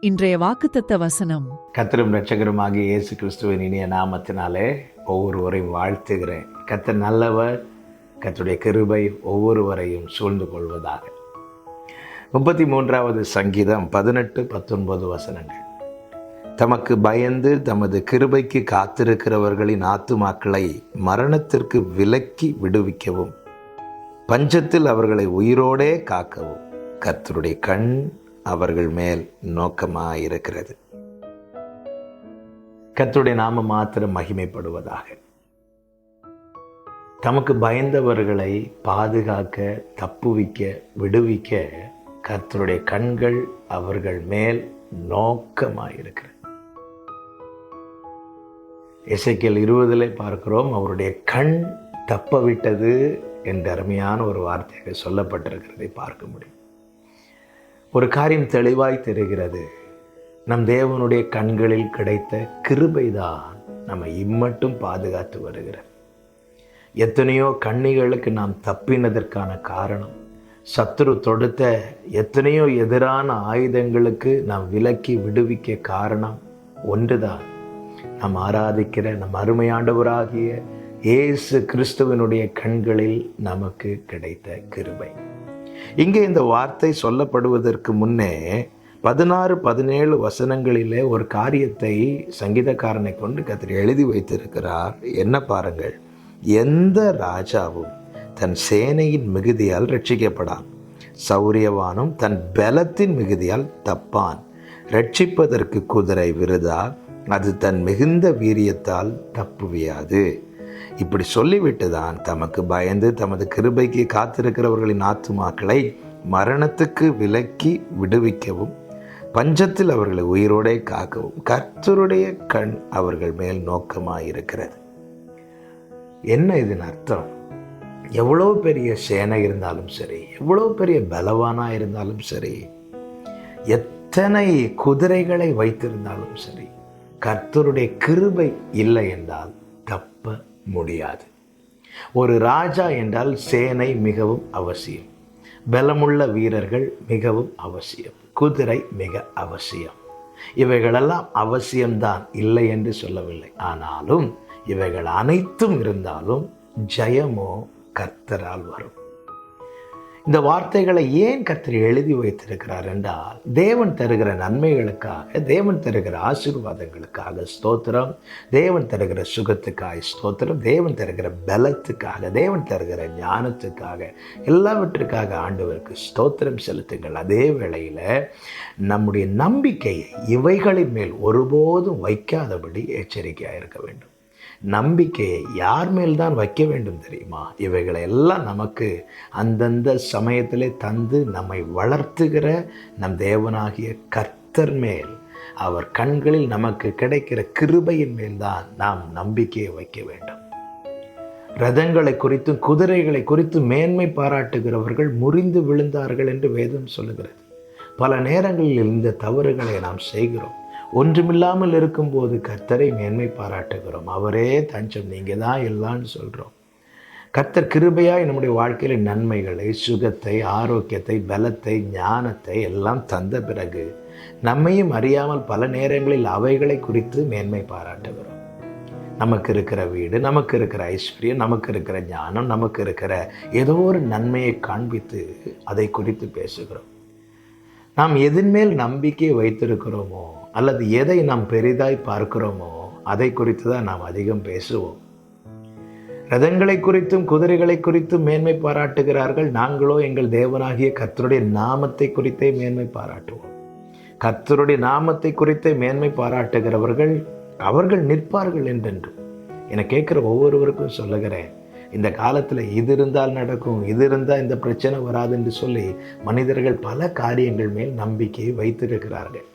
இன்றைய வாக்குத்தத்த வசனம். கத்தரும் ரட்சகருமாகிய இயேசு கிறிஸ்துவின் இனிய நாமத்தினாலே ஒவ்வொருவரையும் வாழ்த்துகிறேன். கத்தர் நல்லவர் கத்தருடைய கிருபை ஒவ்வொருவரையும் சூழ்ந்து கொள்வதாக. முப்பத்தி மூன்றாவது சங்கீதம் பதினெட்டு பத்தொன்பது வசனங்கள். தமக்கு பயந்து தமது கிருபைக்கு காத்திருக்கிறவர்களின் ஆத்துமாக்களை மரணத்திற்கு விலக்கி விடுவிக்கவும். பஞ்சத்தில் அவர்களை உயிரோடே காக்கவும். கர்த்தருடைய கண் அவர்கள் மேல் நோக்கமாயிருக்கிறது. கர்த்தருடைய நாம மாத்திரம் மகிமைப்படுவதாக. தமக்கு பயந்தவர்களை பாதுகாக்க தப்புவிக்க விடுவிக்க கர்த்தருடைய கண்கள் அவர்கள் மேல் நோக்கமாயிருக்கிறது. இசைக்கியல் இருபதில் பார்க்கிறோம் அவருடைய கண் தப்பவிட்டது என்ற அருமையான ஒரு வார்த்தைகள் சொல்லப்பட்டிருக்கிறதை பார்க்க முடியும். ஒரு காரியம் தெளிவாய் தெரிகிறது. நம் தேவனுடைய கண்களில் கிடைத்த கிருபைதான் நம்மை இம்மட்டும் பாதுகாத்து வருகிறது. எத்தனையோ கண்ணிகளுக்கு நாம் தப்பினதற்கான காரணம் சத்துரு தொடுத்த எத்தனையோ எதிரான ஆயுதங்களுக்கு நாம் விலக்கி விடுவிக்க காரணம் ஒன்றுதான். நாம் ஆராதிக்கிற நம் அருமையாண்டவராகிய இயேசு கிறிஸ்துவனுடைய கண்களில் நமக்கு கிடைத்த கிருபை. இங்கே இந்த வார்த்தை சொல்லப்படுவதற்கு முன்னே பதினாறு பதினேழு வசனங்களிலே ஒரு காரியத்தை சங்கீதக்காரனை கொண்டு கத்திரி எழுதி வைத்திருக்கிறார். என்ன பாருங்கள். எந்த ராஜாவும் தன் சேனையின் மிகுதியால் ரட்சிக்கப்படான் சௌரியவானும் தன் பலத்தின் மிகுதியால் தப்பான். ரட்சிப்பதற்கு குதிரை விருதா? அது தன் மிகுந்த வீரியத்தால் தப்புவியாது. இப்படி சொல்லிவிட்டு தான் தமக்கு பயந்து தமது கிருபைக்கு காத்திருக்கிறவர்களின் ஆத்துமாக்களை மரணத்துக்கு விலக்கி விடுவிக்கவும் பஞ்சத்தில் அவர்களை உயிரோடே காக்கவும் கர்த்தருடைய கண் அவர்கள் மேல் நோக்கமாயிருக்கிறது. என்ன இதன் அர்த்தம்? எவ்வளோ பெரிய சேனை இருந்தாலும் சரி எவ்வளோ பெரிய பலவானா இருந்தாலும் சரி எத்தனை குதிரைகளை வைத்திருந்தாலும் சரி கர்த்தருடைய கிருபை இல்லை என்றால் தப்ப முடியாது. ஒரு ராஜா என்றால் சேனை மிகவும் அவசியம். பலமுள்ள வீரர்கள் மிகவும் அவசியம். குதிரை மிக அவசியம். இவைகளெல்லாம் அவசியம்தான் இல்லை என்று சொல்லவில்லை. ஆனாலும் இவைகள் அனைத்தும் இருந்தாலும் ஜெயமோ கர்த்தரால் வரும். இந்த வார்த்தைகளை ஏன் கத்திரி எழுதி வைத்திருக்கிறார் என்றால் தேவன் தருகிற நன்மைகளுக்காக தேவன் தருகிற ஆசீர்வாதங்களுக்காக ஸ்தோத்திரம். தேவன் தருகிற சுகத்துக்காக ஸ்தோத்திரம். தேவன் தருகிற பலத்துக்காக தேவன் தருகிற ஞானத்துக்காக எல்லாவற்றுக்காக ஆண்டவருக்கு ஸ்தோத்திரம் செலுத்துங்கள். அதே வேளையில் நம்முடைய நம்பிக்கையை இவைகளின் மேல் ஒருபோதும் வைக்காதபடி எச்சரிக்கையாக இருக்க வேண்டும். நம்பிக்கையை யார் மேல் தான் வைக்க வேண்டும் தெரியுமா? இவைகளை எல்லாம் நமக்கு அந்தந்த சமயத்திலே தந்து நம்மை வளர்த்துகிற நம் தேவனாகிய கர்த்தர் மேல் அவர் கண்களில் நமக்கு கிடைக்கிற கிருபையின் மேல்தான் நாம் நம்பிக்கையை வைக்க வேண்டும். ரதங்களை குறித்தும் குதிரைகளை குறித்தும் மேன்மை பாராட்டுகிறவர்கள் முறிந்து விழுந்தார்கள் என்று வேதம் சொல்லுகிறது. பல நேரங்களில் இந்த தவறுகளை நாம் செய்கிறோம். ஒன்றுமில்லாமல் இருக்கும்போது கர்த்தரை மேன்மை பாராட்டுகிறோம். அவரே தஞ்சம் நீங்கள் தான் எல்லாம்னு சொல்கிறோம் கர்த்தர் கிருபையாய் நம்முடைய வாழ்க்கையில் நன்மைகளை சுகத்தை ஆரோக்கியத்தை பலத்தை ஞானத்தை எல்லாம் தந்த பிறகு நம்மையும் அறியாமல் பல நேரங்களில் அவைகளை குறித்து மேன்மை பாராட்டுகிறோம். நமக்கு இருக்கிற வீடு நமக்கு இருக்கிற ஐஸ்வர்யம் நமக்கு இருக்கிற ஞானம் நமக்கு இருக்கிற ஏதோ ஒரு நன்மையை காண்பித்து அதை குறித்து பேசுகிறோம். நாம் எதன் மேல் நம்பிக்கை வைத்திருக்கிறோமோ அல்லது எதை நாம் பெரிதாய் பார்க்கிறோமோ அதை குறித்து தான் நாம் அதிகம் பேசுவோம். ரதங்களை குறித்தும் குதிரைகளை குறித்தும் மேன்மை பாராட்டுகிறார்கள். நாங்களோ எங்கள் தேவனாகிய கத்தருடைய நாமத்தை குறித்தே மேன்மை பாராட்டுவோம். கத்தருடைய நாமத்தை குறித்தே மேன்மை பாராட்டுகிறவர்கள் அவர்கள் நிற்பார்கள் என்றென்று. என கேட்குற ஒவ்வொருவருக்கும் சொல்லுகிறேன் இந்த காலத்தில் இது இருந்தால் நடக்கும் இது இருந்தால் இந்த பிரச்சனை வராது என்று சொல்லி மனிதர்கள் பல காரியங்கள் மேல் நம்பிக்கையை வைத்திருக்கிறார்கள்.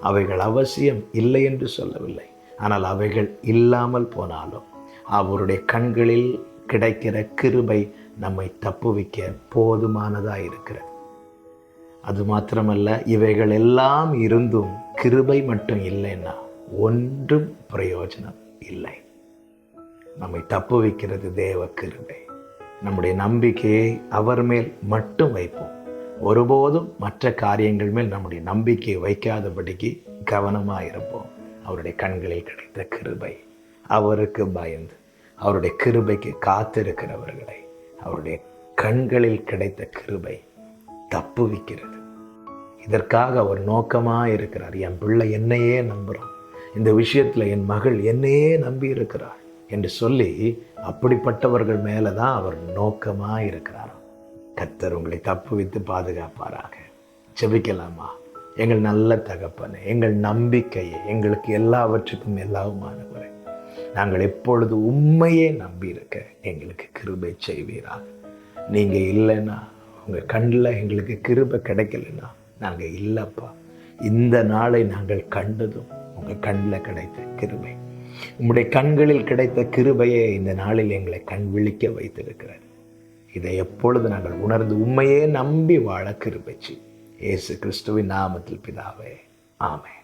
அவைகள் அவசியம் இல்லை என்று சொல்லவில்லை. ஆனால் அவைகள் இல்லாமல் போனாலும் அவருடைய கண்களில் கிடைக்கிற கிருபை நம்மை தப்புவிக்க போதுமானதாக இருக்கிறது. அது மாத்திரமல்ல இவைகள் எல்லாம் இருந்தும் கிருபை மட்டும் இல்லைன்னா ஒன்றும் பிரயோஜனம் இல்லை. நம்மை தப்பு வைக்கிறது தேவ கிருபை. நம்முடைய நம்பிக்கையை அவர் மேல் மட்டும் வைப்போம். ஒருபோதும் மற்ற காரியங்கள் மேல் நம்முடைய நம்பிக்கையை வைக்காதபடிக்கு கவனமாக இருப்போம். அவருடைய கண்களில் கிடைத்த கிருபை. அவருக்கு பயந்து அவருடைய கிருபைக்கு காத்திருக்கிறவர்களை அவருடைய கண்களில் கிடைத்த கிருபை தப்புவிக்கிறது இதற்காக அவர் நோக்கமாக இருக்கிறார். என் பிள்ளை என்னையே நம்புகிறான் இந்த விஷயத்தில் என் மகள் என்னையே நம்பி இருக்கிறாள் என்று சொல்லி அப்படிப்பட்டவர்கள் மேலே தான் அவர் நோக்கமாக இருக்கிறார். கத்தர் உங்களை தப்பு வைத்து பாதுகாப்பாராக. செபிக்கலாமா எங்கள் நல்ல தகப்பனை எங்கள் நம்பிக்கையை எங்களுக்கு எல்லாவற்றுக்கும் எல்லாவுமானவரை. நாங்கள் எப்பொழுது உண்மையே நம்பியிருக்க எங்களுக்கு கிருபை செய்வீராக நீங்கள் இல்லைன்னா உங்கள் கண்ணில் எங்களுக்கு கிருபை கிடைக்கலன்னா நாங்கள் இல்லைப்பா. இந்த நாளை நாங்கள் கண்டதும் உங்கள் கண்ணில் கிடைத்த கிருபை. உங்களுடைய கண்களில் கிடைத்த கிருபையை இந்த நாளில் எங்களை கண் விழிக்க வைத்திருக்கிறது இதை எப்பொழுது நாங்கள் உணர்ந்து உண்மையே நம்பி வாழ கிருபைச்சு. ஏசு கிறிஸ்துவின் நாமத்தில் பிதாவே. ஆமே